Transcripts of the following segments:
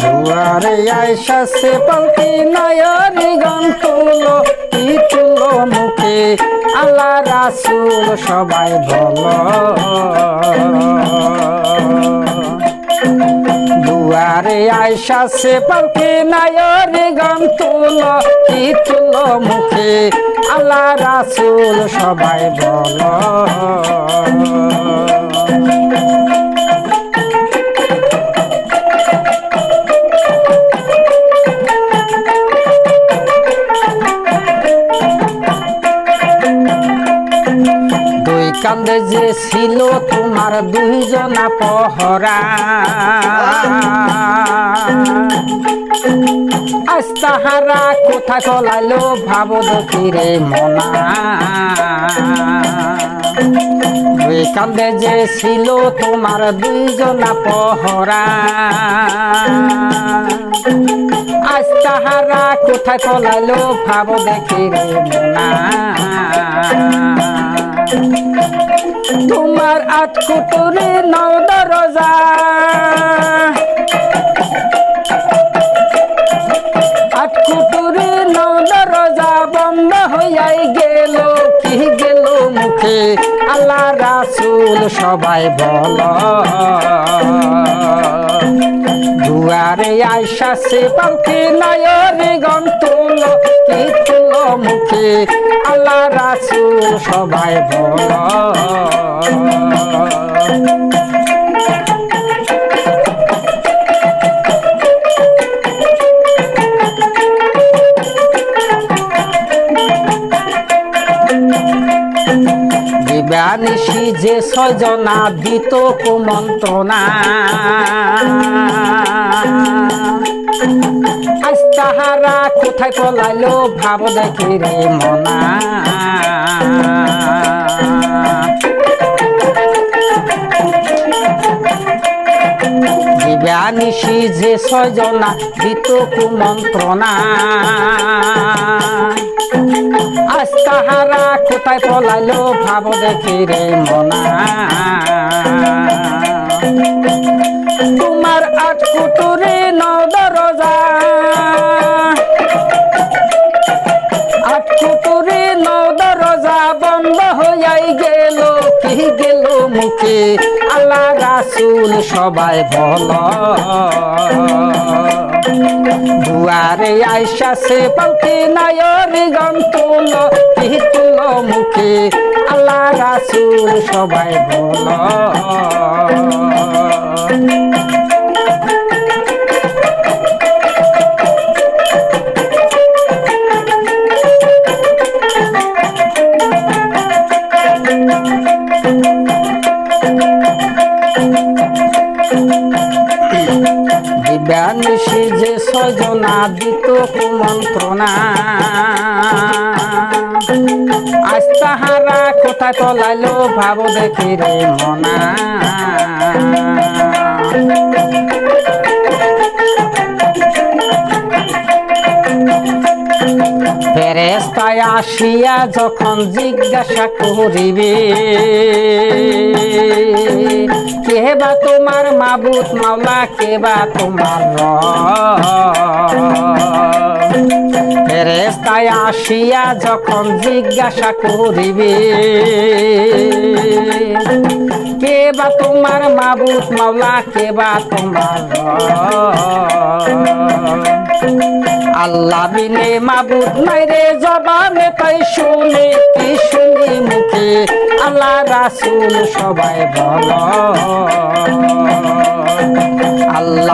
দুয়ারে আয়সা সে পালকি নয়রি গান তুলো, কি তুলো মুখে? আল্লাহ রাসুল সবাই বলো। দুয়ারে আয়সা সে পালকি নয়রি গান তুলো, কি তুলো মুখে? আল্লাহ রাসুল সবাই বলো। কান্দে যে ছিল তোমার দুইজনা পহরা। আজ তাহারা কোথা চলাইলো ভাব দকিরে মনা। কান্দে যে ছিল তোমার দুইজনা পহরা। আজ তাহারা কোথায় চলাইলো ভাব দেখিরে মনা। তোমার আট কুটুরি নও দরজা। আট কুটুরি বন্ধ হইয়াই গেল, কি গেল মুখে? আল্লাহ রাসুল সবাই বল। দুয়ারে আইসা সে পালকি নয়রে গন তুল, কি তুল মুখে? রাসুল সবাই বল। দিবানিশি যে সজনা দিত কুমন্ত্রণা। তাহারা কোথায় পলাইলো ভাব দেখি রে মনা। দিবানিশি যে সজনা দিত কুমন্ত্রণা আজ তাহারা কোথায় পলাইলো ভাব দেখি রে মনা। মুখে আল্লাহ রাসুল সবাই বল। দুয়ারে আইসা সে পালকে নায়র গান তুল তুল মুখে আল্লাহ রাসুল সবাই বল। দিব্যানিশি যে সজনা, দিত কুমন্ত্রণা। আজ তাহারা কোথায় তলাইলো ভাব দেখি রে মনা। ফেরেস্তায় আসিয়া যখন জিজ্ঞাসা করিবে কে বা তোমার মাবুত মাওলা, কে বা তোমার ফেরেস্তায় আসিয়া যখন জিজ্ঞাসা করিবে কেবা তোমার মাবুত মাওলা কেবা তোমার আল্লাহ বিনে মাবুত নাই রে জবানে, তাই শুনে কি শুনি মুখে? আল্লাহ রাসুল সবাই বল।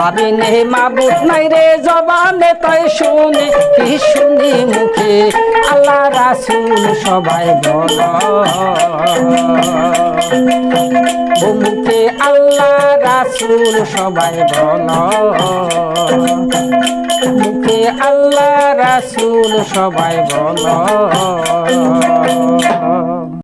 আল্লাহ বিনে মাবুদ নাই রে জবানে, তাই শুনে, কি শুনি মুখে? আল্লাহ রাসুল সবাই বল। মুখে আল্লাহ রাসুল সবাই বল। মুখে আল্লাহ রাসুল সবাই বল।